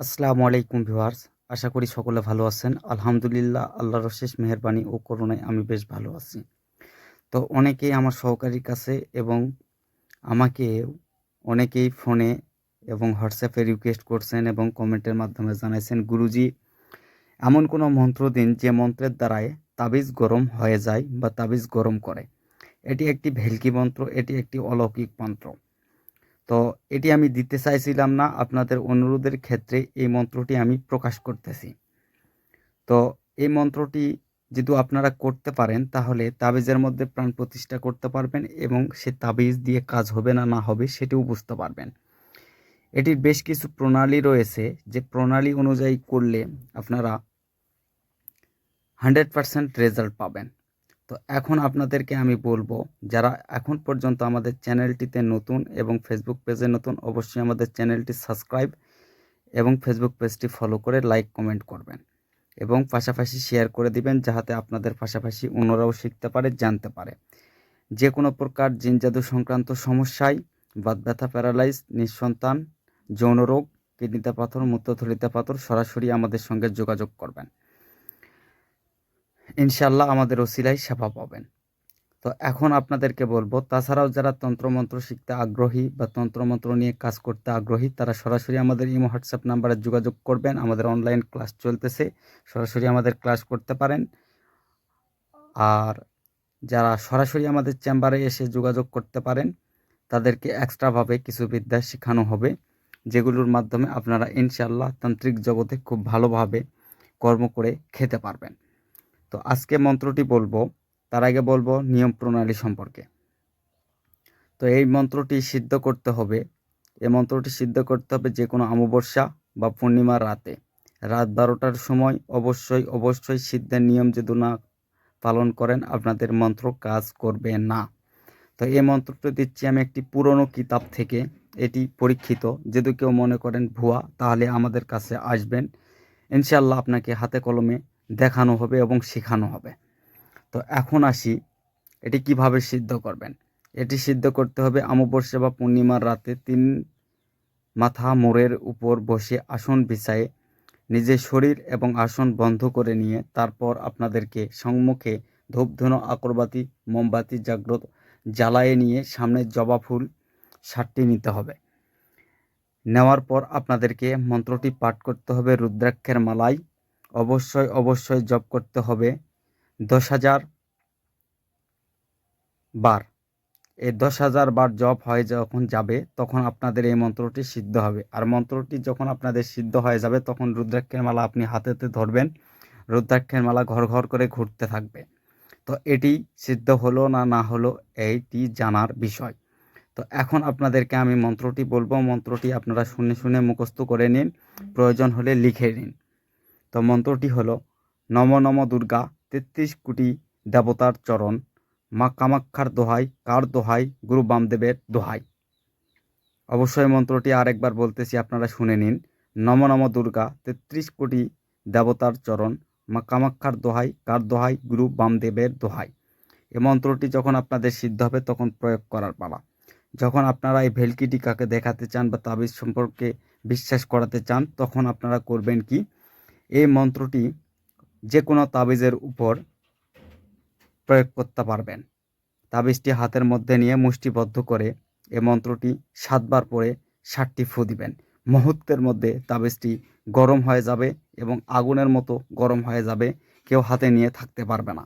আসসালামু আলাইকুম ভিউয়ার্স, আশা করি সকলে ভালো আছেন। আলহামদুলিল্লাহ, আল্লাহর অশেষ মেহেরবানি ও করুণায় আমি বেশ ভালো আছি। তো অনেকেই আমার সহকারীর কাছে এবং আমাকে অনেকেই ফোনে এবং হোয়াটসঅ্যাপে রিকোয়েস্ট করছেন এবং কমেন্টের মাধ্যমে জানাইছেন, গুরুজি, এমন কোনো মন্ত্র দিন যে মন্ত্রের দ্বারায় তাবিজ গরম হয়ে যায় বা তাবিজ গরম করে। এটি একটি ভেলকি মন্ত্র, এটি একটি অলৌকিক মন্ত্র। তো এটি আমি দিতে চাইছিলাম না, আপনাদের অনুরোধের ক্ষেত্রে এই মন্ত্রটি আমি প্রকাশ করতেছি। তো এই মন্ত্রটি যদি আপনারা করতে পারেন, তাহলে তাবিজের মধ্যে প্রাণ প্রতিষ্ঠা করতে পারবেন এবং সে তাবিজ দিয়ে কাজ হবে না না হবে সেটিও বুঝতে পারবেন। এটির বেশ কিছু প্রণালী রয়েছে, যে প্রণালী অনুযায়ী করলে আপনারা হান্ড্রেড পারসেন্ট রেজাল্ট পাবেন। তো এখন আপনাদেরকে আমি বলব, যারা এখন পর্যন্ত আমাদের চ্যানেলটিতে নতুন এবং ফেসবুক পেজে নতুন, অবশ্যই আমাদের চ্যানেলটি সাবস্ক্রাইব এবং ফেসবুক পেজটি ফলো করে লাইক কমেন্ট করবেন এবং পাশাপাশি শেয়ার করে দিবেন যাহাতে আপনাদের পাশাপাশি অন্যরাও শিখতে পারে, জানতে পারে। যে কোনো প্রকার জিন জাদু সংক্রান্ত সমস্যায়, বাত ব্যথা প্যারালাইজ নিঃসন্তান যৌন রোগ কিডনিতে পাথর, মূত্রথলিতে পাথর সরাসরি আমাদের সঙ্গে যোগাযোগ করবেন। ইনশাল্লাহ আমাদের ওসিলাই সেবা পাবেন। তো এখন আপনাদেরকে বলব, তাছাড়াও যারা তন্ত্রমন্ত্র শিখতে আগ্রহী বা তন্ত্রমন্ত্র নিয়ে কাজ করতে আগ্রহী, তারা সরাসরি আমাদের ইমো, হোয়াটসঅ্যাপ নাম্বারে যোগাযোগ করবেন। আমাদের অনলাইন ক্লাস চলতেছে, সরাসরি আমাদের ক্লাস করতে পারেন। আর যারা সরাসরি আমাদের চেম্বারে এসে যোগাযোগ করতে পারেন, তাদেরকে এক্সট্রাভাবে কিছু বিদ্যা শেখানো হবে, যেগুলোর মাধ্যমে আপনারা ইনশাল্লাহ তান্ত্রিক জগতে খুব ভালোভাবে কর্ম করে খেতে পারবেন। তো আজকে মন্ত্রটি বলব, তার আগে বলব নিয়ম প্রণালী সম্পর্কে। তো এই মন্ত্রটি সিদ্ধ করতে হবে। এই মন্ত্রটি সিদ্ধ করতে হবে যে কোনো অমাবস্যা বা পূর্ণিমার রাতে। রাত বারোটার সময় অবশ্যই অবশ্যই সিদ্ধের নিয়ম যদি না পালন করেন, আপনাদের মন্ত্র কাজ করবে না। তো এই মন্ত্রটি দিচ্ছি আমি একটি পুরনো কিতাব থেকে। এটি পরীক্ষিত। যদি কেউ মনে করেন ভুয়া, তাহলে আমাদের কাছে আসবেন। ইনশাল্লাহ আপনাকে হাতে কলমে দেখানো হবে এবং শেখানো হবে। তো এখন আসি, এটি কীভাবে সিদ্ধ করবেন? এটি সিদ্ধ করতে হবে অমাবস্যা বা পূর্ণিমার রাতে তিন মাথা মোড়ের উপর বসে আসন বিছায়ে নিজের শরীর এবং আসন বন্ধ করে নিয়ে তারপর আপনাদেরকে সম্মুখে ধূপধুনো আকরবাতি মোমবাতি জাগ্রত জ্বালায়ে নিয়ে সামনে জবা ফুল সাতটি নিতে হবে। নেওয়ার পর আপনাদেরকে মন্ত্রটি পাঠ করতে হবে রুদ্রাক্ষের মালায়। অবশ্যই অবশ্যই জপ করতে হবে। দশ হাজার বার। এই দশ হাজার বার জপ হয়ে যখন যাবে, তখন আপনাদের এই মন্ত্রটি সিদ্ধ হবে। আর মন্ত্রটি যখন আপনাদের সিদ্ধ হয়ে যাবে, তখন রুদ্রাক্ষের মালা আপনি হাতেতে ধরবেন। রুদ্রাক্ষের মালা ঘর ঘর করে ঘুরতে থাকবে। তো এটি সিদ্ধ হলো না না হলো, এইটি জানার বিষয়। তো এখন আপনাদেরকে আমি মন্ত্রটি বলব। মন্ত্রটি আপনারা শুনে শুনে মুখস্থ করে নিন। প্রয়োজন হলে লিখে নিন। তো মন্ত্রটি হল, নম নম দুর্গা, তেত্রিশ কোটি দেবতার চরণ, মা কামাক্ষার দোহাই, কার দোহাই, গুরু বামদেবের দোহাই। অবশ্যই মন্ত্রটি আরেকবার বলতেছি, আপনারা শুনে নিন, নম নম দুর্গা, তেত্রিশ কোটি দেবতার চরণ, মা কামাক্ষার দোহাই, কার দোহাই, গুরু বামদেবের দোহাই। এ মন্ত্রটি যখন আপনাদের সিদ্ধ হবে, তখন প্রয়োগ করার পালা। যখন আপনারা এই ভেলকিটি কাকে দেখাতে চান বা তাবিজ সম্পর্কে বিশ্বাস করাতে চান, তখন আপনারা করবেন কি? এই মন্ত্রটি যে কোনো তাবিজের উপর প্রয়োগ করতে পারবেন। তাবিজটি হাতের মধ্যে নিয়ে মুষ্টিবদ্ধ করে এ মন্ত্রটি সাতবার পরে ষাটটি ফু দিবেন। মুহূর্তের মধ্যে তাবিজটি গরম হয়ে যাবে এবং আগুনের মতো গরম হয়ে যাবে, কেউ হাতে নিয়ে থাকতে পারবে না।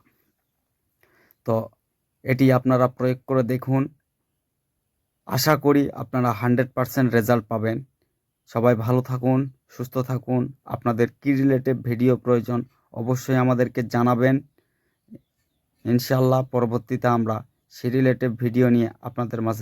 তো এটি আপনারা প্রয়োগ করে দেখুন। আশা করি আপনারা হান্ড্রেড পারসেন্ট রেজাল্ট পাবেন। সবাই ভালো থাকুন, সুস্থ থাকুন। আপনাদের কী রিলেটেড ভিডিও প্রয়োজন অবশ্যই আমাদেরকে জানাবেন। ইনশাল্লাহ পরবর্তীতে আমরা সে রিলেটেড ভিডিও নিয়ে আপনাদের মাঝে